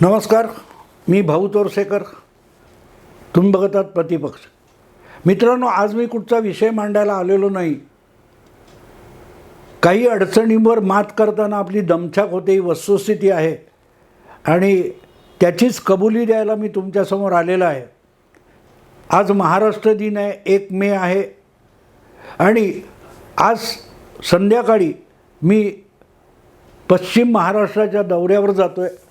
नमस्कार मी भाऊ तोरसेकर. तुम्ही बघत आहात प्रतिपक्ष. मित्रांनो आज मी कुठचा विषय मांडायला आलेलो नाही. काही अडचणींवर मात करताना आपली दमछाक होते ही वस्तुस्थिती आहे. आणि त्याचीच कबुली द्यायला मी तुमच्यासमोर आलेला आहे. आज महाराष्ट्र दिन आहे एक मे आहे. आणि आज संध्याकाळी मी पश्चिम महाराष्ट्राच्या दौऱ्यावर जातो आहे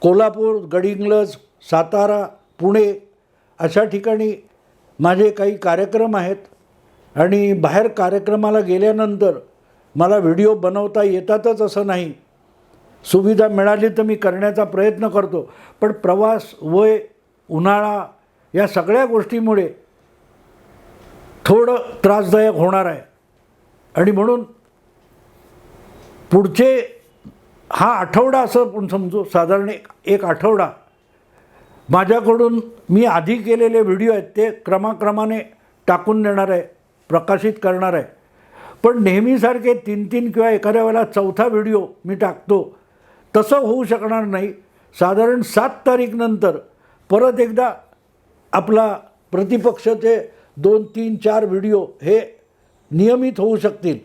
कोल्हापूर गडिंग्लज सातारा पुणे अशा ठिकाणी माझे काही कार्यक्रम आहेत. आणि बाहेर कार्यक्रमाला गेल्यानंतर मला व्हिडिओ बनवता येतातच असं नाही. सुविधा मिळाली तर मी करण्याचा प्रयत्न करतो. पण प्रवास वय उन्हाळा या सगळ्या गोष्टीमुळे थोडं त्रासदायक होणार आहे. आणि म्हणून पुढचे हा आठवडा असं आपण समजू साधारण एक एक आठवडा. माझ्याकडून मी आधी केलेले व्हिडिओ आहेत ते क्रमाक्रमाने टाकून देणार आहे प्रकाशित करणार आहे. पण नेहमीसारखे तीन तीन किंवा एखाद्या वेळेला चौथा व्हिडिओ मी टाकतो. तसं होऊ शकणार नाही. साधारण सात तारीखनंतर परत एकदा आपला प्रतिपक्षाचे दोन तीन चार व्हिडिओ हे नियमित होऊ शकतील.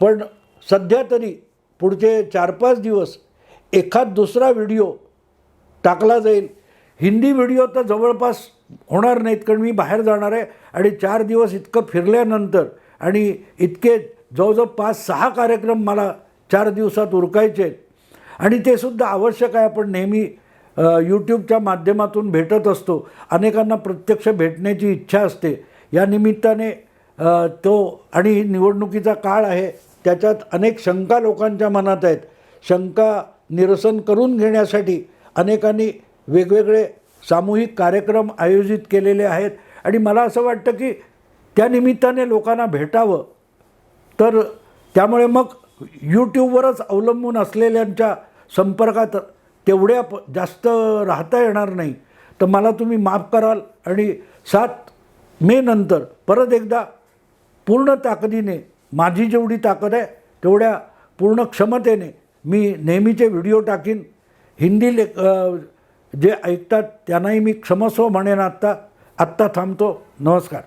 पण सध्या तरी पुढचे चार पाच दिवस एखाद दुसरा व्हिडिओ टाकला जाईल. हिंदी व्हिडिओ तर जवळपास होणार नाहीत कारण मी बाहेर जाणार आहे आणि चार दिवस इतकं फिरल्यानंतर आणि इतके जवळजवळ पाच सहा कार्यक्रम मला चार दिवसात उरकायचे आहेत. आणि ते सुद्धा आवश्यक आहे. आपण नेहमी यूट्यूबच्या माध्यमातून भेटत असतो. अनेकांना प्रत्यक्ष भेटण्याची इच्छा असते. या निमित्ताने तो आणि निवडणुकीचा काळ आहे. त्याच्यात अनेक शंका लोकांच्या मनात आहेत. शंका निरसन करून घेण्यासाठी अनेकांनी वेगवेगळे सामूहिक कार्यक्रम आयोजित केलेले आहेत. आणि मला असं वाटतं की त्या निमित्ताने लोकांना भेटावं. तर त्यामुळे मग यूट्यूबवरच अवलंबून असलेल्यांच्या संपर्कात तेवढ्या प जास्त राहता येणार नाही. तर मला तुम्ही माफ कराल आणि सात मे नंतर परत एकदा पूर्ण ताकदीने माझी जेवढी ताकद आहे तेवढ्या पूर्ण क्षमतेने मी नेहमीचे व्हिडिओ टाकीन. हिंदी लेख जे ऐकतात त्यांनाही मी क्षमस्व म्हणेन आत्ता. आत्ता थांबतो. नमस्कार.